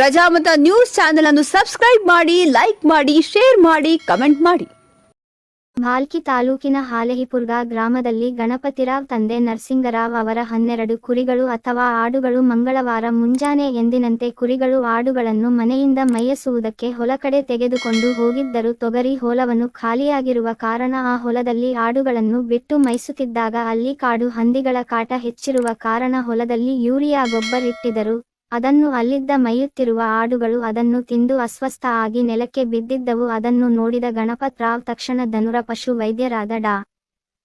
Prajamata news channel ಅನ್ನು subscribe ಮಾಡಿ, like ಮಾಡಿ, ಶೇರ್ ಮಾಡಿ, ಕಮೆಂಟ್ ಮಾಡಿ. ಮಾಲ್ಕಿ ತಾಲೂಕಿನ ಹಾಲೆಹಿಪುರ್ಗ ಗ್ರಾಮದಲ್ಲಿ ಗಣಪತಿರಾವ್ ತಂದೆ ನರಸಿಂಗರಾವ್ ಅವರ ಹನ್ನೆರಡು ಕುರಿಗಳು ಅಥವಾ ಆಡುಗಳು ಮಂಗಳವಾರ ಮುಂಜಾನೆ ಎಂದಿನಂತೆ ಕುರಿಗಳು ಆಡುಗಳನ್ನು ಮನೆಯಿಂದ ಮೈಯಿಸುವುದಕ್ಕೆ ಹೊಲಕಡೆ ತೆಗೆದುಕೊಂಡು ಹೋಗಿದ್ದರು ತೊಗರಿ ಹೊಲವನ್ನು ಖಾಲಿಯಾಗಿರುವ ಕಾರಣ ಆ ಹೊಲದಲ್ಲಿ ಆಡುಗಳನ್ನು ಬಿಟ್ಟು ಮೈಸುತ್ತಿದ್ದಾಗ ಅಲ್ಲಿ ಕಾಡು ಹಂದಿಗಳ ಕಾಟ ಹೆಚ್ಚಿರುವ ಕಾರಣ ಹೊಲದಲ್ಲಿ ಯೂರಿಯಾ ಗೊಬ್ಬರಿಟ್ಟಿದ್ದರು ಅದನ್ನು ಅಲ್ಲಿದ್ದ ಮೈಯುತ್ತಿರುವ ಆಡುಗಳು ಅದನ್ನು ತಿಂದು ಅಸ್ವಸ್ಥ ಆಗಿ ನೆಲಕ್ಕೆ ಬಿದ್ದಿದ್ದವು. ಅದನ್ನು ನೋಡಿದ ಗಣಪತ್ ರಾವ್ ತಕ್ಷಣ ಧನುರ ಪಶು ವೈದ್ಯರಾದ ಡಾ.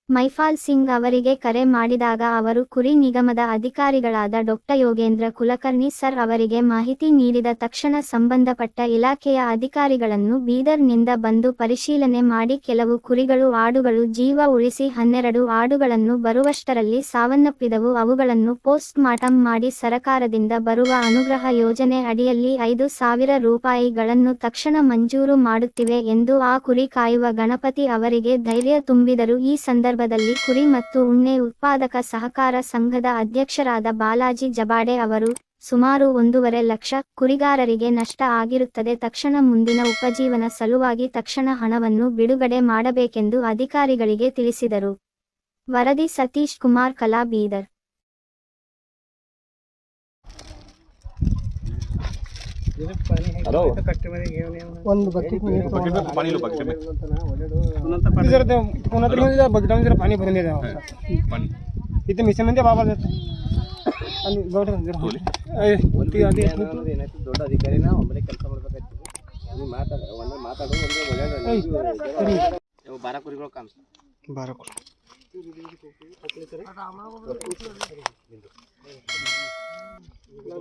ಮೈಫಾಲ್ ಸಿಂಗ್ ಅವರಿಗೆ ಕರೆ ಮಾಡಿದಾಗ ಅವರು ಕುರಿ ನಿಗಮದ ಅಧಿಕಾರಿಗಳಾದ ಡಾ ಯೋಗೇಂದ್ರ ಕುಲಕರ್ಣಿ ಸರ್ ಅವರಿಗೆ ಮಾಹಿತಿ ನೀಡಿದ ತಕ್ಷಣ ಸಂಬಂಧಪಟ್ಟ ಇಲಾಖೆಯ ಅಧಿಕಾರಿಗಳನ್ನು ಬೀದರ್ನಿಂದ ಬಂದು ಪರಿಶೀಲನೆ ಮಾಡಿ ಕೆಲವು ಕುರಿಗಳು ಆಡುಗಳು ಜೀವ ಉಳಿಸಿ ಹನ್ನೆರಡು ಆಡುಗಳನ್ನು ಬರುವಷ್ಟರಲ್ಲಿ ಸಾವನ್ನಪ್ಪಿದವು. ಅವುಗಳನ್ನು ಪೋಸ್ಟ್ ಮಾರ್ಟಂ ಮಾಡಿ ಸರಕಾರದಿಂದ ಬರುವ ಅನುಗ್ರಹ ಯೋಜನೆ ಅಡಿಯಲ್ಲಿ ಐದು ಸಾವಿರ ರೂಪಾಯಿಗಳನ್ನು ತಕ್ಷಣ ಮಂಜೂರು ಮಾಡುತ್ತಿವೆ ಎಂದು ಆ ಕುರಿ ಕಾಯುವ ಗಣಪತಿ ಅವರಿಗೆ ಧೈರ್ಯ ತುಂಬಿದರು. ಈ ಸಂದರ್ಭದಲ್ಲಿ ಕುರಿ ಮತ್ತು ಉಣ್ಣೆ ಉತ್ಪಾದಕ ಸಹಕಾರ ಸಂಘದ ಅಧ್ಯಕ್ಷರಾದ ಬಾಲಾಜಿ ಜಬಾಡೆ ಅವರು, ಸುಮಾರು ಒಂದೂವರೆ ಲಕ್ಷ ಕುರಿಗಾರರಿಗೆ ನಷ್ಟ ಆಗಿರುತ್ತದೆ. ತಕ್ಷಣ ಮುಂದಿನ ಉಪಜೀವನ ಸಲುವಾಗಿ ತಕ್ಷಣ ಹಣವನ್ನು ಬಿಡುಗಡೆ ಮಾಡಬೇಕೆಂದು ಅಧಿಕಾರಿಗಳಿಗೆ ತಿಳಿಸಿದರು. ವರದಿ ಸತೀಶ್ ಕುಮಾರ್ ಕಲಾ ಬೀದರ್ ಹಲೋ ಒಂದು ಬಕೆಟ್ ನೀರು बकेट में पानी लो बकेट में जर ते कोणा तरी म्हणजे बकेटामध्ये जरा पाणी भरून द्या पानी इथे मिशन बाबा जात आणि गौड जरा ए, ती आधी ಏನಾಯ್ತು ದೊಡ್ಡ ಅಧಿಕಾರಿನ ಒಬ್ಬನೇ ಕೆಲಸ ಮಾಡ್ಬೇಕಾಗ್ತದೆ ನೀವು ಮಾತಾಡ ಒಂದೇ ಮಾತಾಡೋ ಒಂದೇ ಒಳ್ಳೆಯದು ಬಾರ ಕುರಿಗಳು ಕಾಣಿಸ್ತು ಬಾರ ಇಲ್ಲ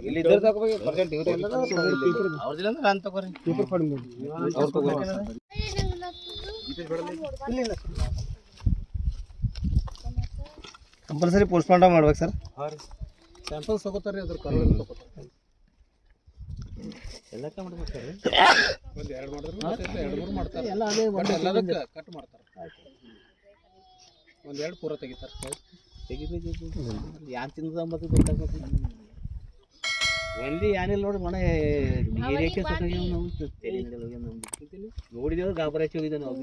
ಇಲ್ಲಿ. ಇದ್ರ ತಗೋಬೇಕು ಪರ್ಸೆಂಟ್ ಇವ್ರು ಇಲ್ಲ ಅವ್ರದಿಲ್ಲ ಅಂದ್ರೆ ನಾನು ತಗೋರಿ. ಪೇಪರ್ ಫಾಡಿಂಗ್ ಅವ್ರು ತಗೋರಿ ಕಂಪಲ್ಸರಿ ಪೋಸ್ಟ್ಮಾರ್ಟಮ್ ಮಾಡ್ಬೇಕು ಸರ್. ಸ್ಯಾಂಪಲ್ ತಗೋತಾರೆ ಅದ್ರ ಕಲರ್ ತಗೋತಾರೆ ಎಲ್ಲಕ್ಕ ಮಾಡ್ಬೇಕು ಸರ್ ಒಂದು ಎರಡು ಮಾಡಿದ್ರೆ ಎರಡು ಮೂರು ಮಾಡ್ತಾರೆ. ಎಲ್ಲ ಅದೇ ಎಲ್ಲದಕ್ಕೆ ಕಟ್ ಮಾಡ್ತಾರೆ. ಒಂದು ಎರಡು ಪೂರ ತೆಗಿತಾರೆ. ತೆಗಿಬೇಕು ಯಾನ್ ತಿಂದ ಮತ್ತೆ ಗೊತ್ತಾಗ್ಬೇಕು ಎಲ್ಲಿ ಏನಿಲ್ಲ ನೋಡಿ ಮನೆ ನೀರೇಕೆ ಸೊಸಾಗಿ ನಾವು ತಲೆ ನಡೆಯಲ್ಲ ಹೋಗ್ಯಾನ ನಮ್ಗೆ. ನೋಡಿದೇವು ಗಾಬರಿ ಹಚ್ಚಿ ಹೋಗಿದ್ದೆ ನಾವು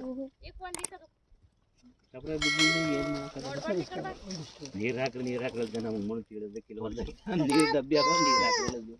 ಗಾಬರ ಬಿದ್ದು ಏನು ಮಾಡಕ್ಕಾಗಲ್ಲ ನೀರು ಹಾಕ್ರಿ ನೀರು ಹಾಕ್ರಿ ನಮ್ಗೆ ಒಂದು ಮುಳು ತಿಳಿದಕ್ಕೆ ಇಲ್ಲ ಒಂದು ನೀರು ಡಬ್ಬಿ ಹಾಕೋ ನೀರು ಹಾಕಿ ಏ ಸುಮ್ಮನೆ ಕೂಡ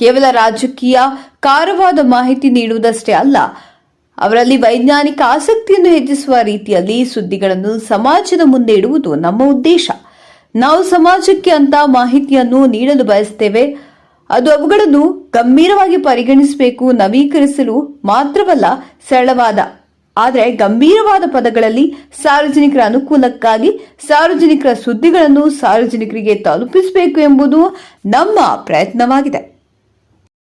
ಕೇವಲ ರಾಜಕೀಯ ಕಾರವಾದ ಮಾಹಿತಿ ನೀಡುವುದಷ್ಟೇ ಅಲ್ಲ, ಅವರಲ್ಲಿ ವೈಜ್ಞಾನಿಕ ಆಸಕ್ತಿಯನ್ನು ಹೆಚ್ಚಿಸುವ ರೀತಿಯಲ್ಲಿ ಸುದ್ದಿಗಳನ್ನು ಸಮಾಜದ ಮುಂದೆ ಇಡುವುದು ನಮ್ಮ ಉದ್ದೇಶ. ನಾವು ಸಮಾಜಕ್ಕೆ ಅಂತ ಮಾಹಿತಿಯನ್ನು ನೀಡಲು ಬಯಸ್ತೇವೆ. ಅದು ಅವುಗಳನ್ನು ಗಂಭೀರವಾಗಿ ಪರಿಗಣಿಸಬೇಕು, ನವೀಕರಿಸಲು ಮಾತ್ರವಲ್ಲ, ಸರಳವಾದ, ಆದರೆ ಗಂಭೀರವಾದ ಪದಗಳಲ್ಲಿ ಸಾರ್ವಜನಿಕರ ಅನುಕೂಲಕ್ಕಾಗಿ ಸಾರ್ವಜನಿಕರ ಸುದ್ದಿಗಳನ್ನು ಸಾರ್ವಜನಿಕರಿಗೆ ತಲುಪಿಸಬೇಕು ಎಂಬುದು ನಮ್ಮ ಪ್ರಯತ್ನವಾಗಿದೆ.